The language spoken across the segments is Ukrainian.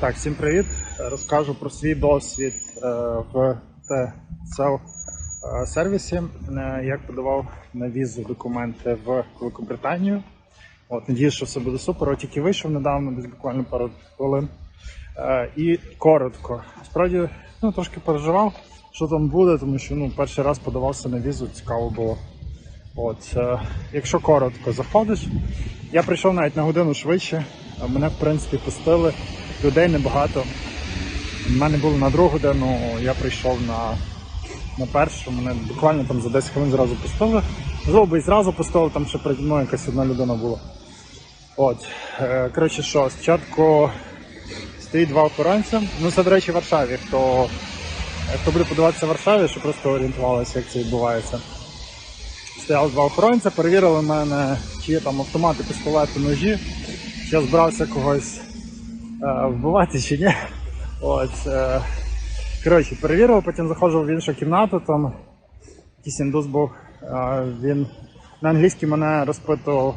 Так, всім привіт. Розкажу про свій досвід е, в ТСЕЛ е, сервісі. Е, Як подавав на візу документи в Великобританію. От, надіюсь, що все буде супер. От тільки вийшов недавно, десь буквально пару хвилин. Е, І коротко. Справді, ну трошки переживав, що там буде, тому що ну, перший раз подавався на візу, цікаво було. От, е, якщо коротко заходиш, я прийшов навіть на годину швидше. Мене, в принципі, пустили. Людей небагато. У мене було на другу годину, я прийшов на, на першу, мене буквально там за 10 хвилин зразу пустили. Можливо, би і зразу пустили, там ще переді мною якась одна людина була. От. Е, коротше, що, спочатку стоїть два охоронця. Ну, це, до речі, в Варшаві. Хто, хто буде подаватися в Варшаві, щоб просто орієнтувалися, як це відбувається. Стояли два охоронця, перевірили мене, чи є там автомати, пістолети, ножі, я збирався когось вбивати чи ні. От, е, коротше, перевірив, потім заходжу в іншу кімнату, там якийсь індус був, е, він на англійській мене розпитував,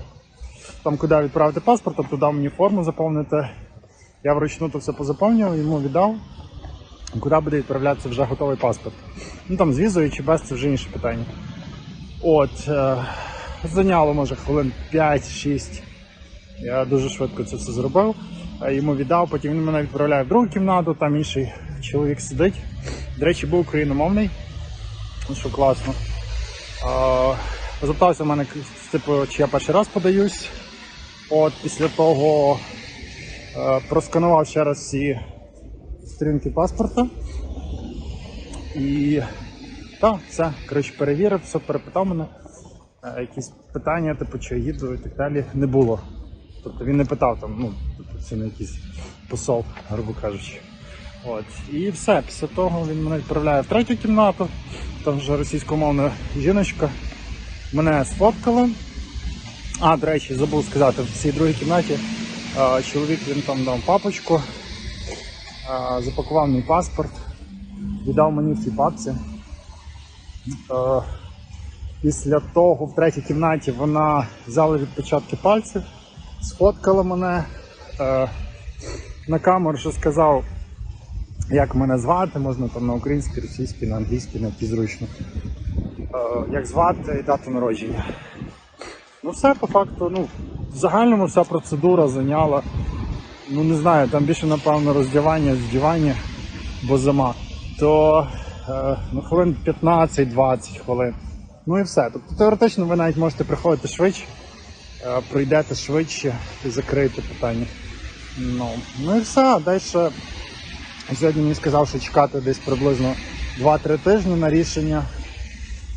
там, куди відправити паспорт, тобто дав мені форму заповнити. Я вручну то все позаповнював, йому віддав. Куди буде відправлятися вже готовий паспорт. Ну там з візою чи без це вже інше питання. От, е, зайняло може хвилин 5-6. Я дуже швидко це все зробив. Йому віддав, потім він мене відправляє в другу кімнату, там інший чоловік сидить. До речі, був україномовний, ну, що класно. Запитався в мене, типу, чи я перший раз подаюсь. От після того е, просканував ще раз всі сторінки паспорта. І так, все, коротше, перевірив, все перепитав мене. Е, Якісь питання, типу, чи я їду і так далі, не було. Тобто він не питав там, ну, це не якийсь посол, грубо кажучи. От. І все, після того він мене відправляє в третю кімнату, там вже російськомовна жіночка. Мене сфоткали. А, до речі, забув сказати, в цій другій кімнаті е, чоловік він там дав папочку, е, запакував мій паспорт, віддав мені в цій папці. Е, Після того в третій кімнаті вона взяла відпечатки пальців, сфоткала мене е, на камеру, що сказав, як мене звати, можна там на українській, російській, на англійській, на якій зручно. Е, як звати і дату народження. Ну все по факту, ну, в загальному вся процедура зайняла. Ну не знаю, там більше, напевно, роздягання, здівання, бо зима. То е, ну, хвилин 15-20 хвилин. Ну і все. Тобто теоретично ви навіть можете приходити швидше, пройдете швидше і закриєте питання. Ну, ну і все. Далі сьогодні мені сказав, що чекати десь приблизно 2-3 тижні на рішення.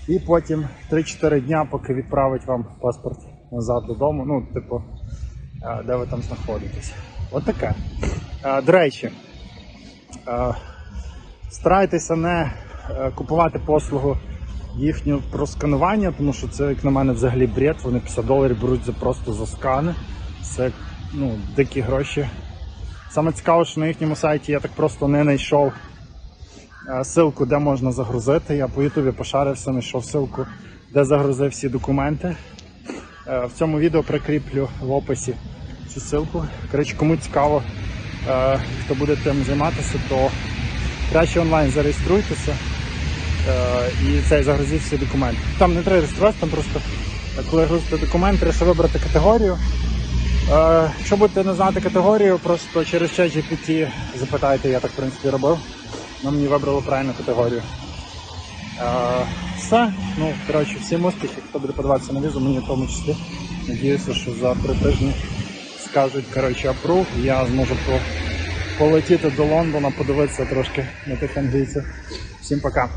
І потім 3-4 дня, поки відправить вам паспорт назад додому. Ну, типу, е, де ви там знаходитесь. От таке. До речі, е, старайтеся не е, купувати послугу їхню про сканування, тому що це, як на мене, взагалі бред. Вони 50 доларів беруть за просто за скани. Це ну, дикі гроші. Саме цікаво, що на їхньому сайті я так просто не знайшов е, ссылку, де можна загрузити. Я по Ютубі пошарився, знайшов ссылку, де загрузив всі документи. Е, В цьому відео прикріплю в описі цю ссылку. Коротше, кому цікаво, е, хто буде тим займатися, то краще онлайн зареєструйтеся е, і цей загрузіть всі документи. Там не треба реєструватися, там просто е, коли грузите документ, треба ще вибрати категорію. Е, Якщо будете не знати категорію, просто через чат GPT запитайте, я так в принципі робив. Воно мені вибрало правильну категорію. Е, Все, ну коротше, всім успіхів, хто буде подаватися на візу, мені в тому числі. Надіюся, що за три тижні скажуть коротше, апрув, я зможу по- полетіти до Лондона, подивитися трошки на тих англійців. Всім пока.